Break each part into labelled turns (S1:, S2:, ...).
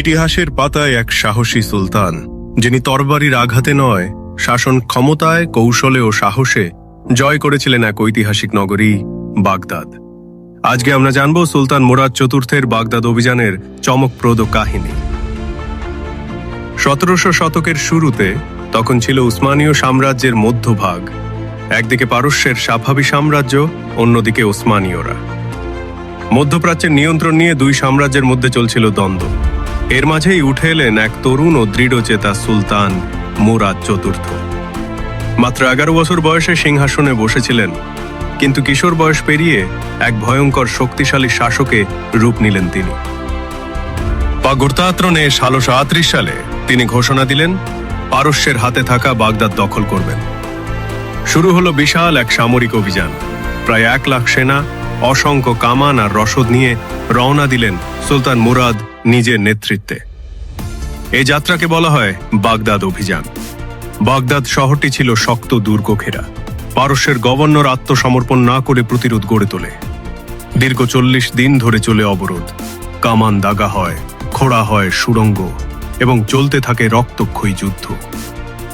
S1: ইতিহাসের পাতায় এক সাহসী সুলতান, যিনি তরবারির আঘাতে নয়, শাসন ক্ষমতায়, কৌশলে ও সাহসে জয় করেছিলেন এক ঐতিহাসিক নগরী, বাগদাদ। আজকে আমরা জানব সুলতান মুরাদ চতুর্থের বাগদাদ অভিযানের চমকপ্রদ কাহিনী। সতেরোশো শতকের শুরুতে তখন ছিল উসমানীয় সাম্রাজ্যের মধ্যভাগ, একদিকে পারস্যের সাফাবি সাম্রাজ্য, অন্যদিকে ওসমানীয়রা মধ্যপ্রাচ্যের নিয়ন্ত্রণ নিয়ে দুই সাম্রাজ্যের মধ্যে চলছিল দ্বন্দ্ব। এর মাঝেই উঠে এলেন এক তরুণ ও দৃঢ়চেতা সুলতান মুরাদ চতুর্থ। মাত্র এগারো বছর বয়সে সিংহাসনে বসেছিলেন, কিন্তু কিশোর বয়স পেরিয়ে এক ভয়ঙ্কর শক্তিশালী শাসকে রূপ নিলেন তিনি। পাগরতাত্রণে ষোলোশো আটত্রিশ সালে তিনি ঘোষণা দিলেন, পারস্যের হাতে থাকা বাগদাদ দখল করবেন। শুরু হলো বিশাল এক সামরিক অভিযান। প্রায় এক লাখ সেনা, অসংখ্য কামান আর রসদ নিয়ে রওনা দিলেন সুলতান মুরাদ নিজের নেতৃত্বে। এই যাত্রাকে বলা হয় বাগদাদ অভিযান। বাগদাদ শহরটি ছিল শক্ত দুর্গ ঘেরা পারস্যের গভর্নর আত্মসমর্পণ না করে প্রতিরোধ গড়ে তোলে। দীর্ঘ চল্লিশ দিন ধরে চলে অবরোধ। কামান দাগা হয়, খোড়া হয় সুড়ঙ্গ এবং চলতে থাকে রক্তক্ষয়ী যুদ্ধ।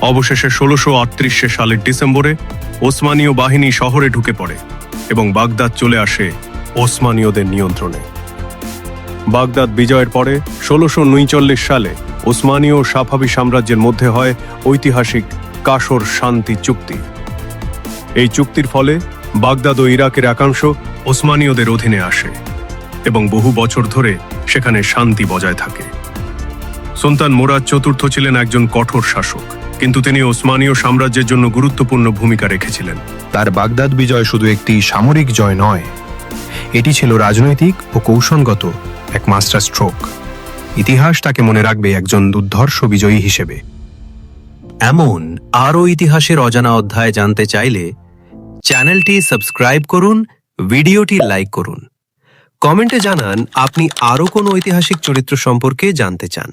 S1: অবশেষে ষোলোশো আটত্রিশে সালের ডিসেম্বরে ওসমানীয় বাহিনী শহরে ঢুকে পড়ে এবং বাগদাদ চলে আসে ওসমানীয়দের নিয়ন্ত্রণে। বাগদাদ বিজয়ের পরে ষোলোশো উনচল্লিশ সালে ওসমানীয় সাফাবি সাম্রাজ্যের মধ্যে হয় ঐতিহাসিক কাসর শান্তি চুক্তি। এই চুক্তির ফলে বাগদাদ ও ইরাকের একাংশ ওসমানীয়দের অধীনে আসে এবং বহু বছর ধরে সেখানে শান্তি বজায় থাকে। সুলতান মুরাদ চতুর্থ ছিলেন একজন কঠোর শাসক, কিন্তু তিনি ওসমানীয় সাম্রাজ্যের জন্য গুরুত্বপূর্ণ ভূমিকা রেখেছিলেন।
S2: তার বাগদাদ বিজয় শুধু একটি সামরিক জয় নয়, এটি ছিল রাজনৈতিক ও কৌশলগত এক মাস্টার স্ট্রোক। ইতিহাস তাকে মনে রাখবে একজন দুর্ধর্ষ বিজয়ী হিসেবে।
S3: এমন আরও ইতিহাসের অজানা অধ্যায় জানতে চাইলে চ্যানেলটি সাবস্ক্রাইব করুন, ভিডিওটি লাইক করুন। কমেন্টে জানান আপনি আরও কোন ঐতিহাসিক চরিত্র সম্পর্কে জানতে চান।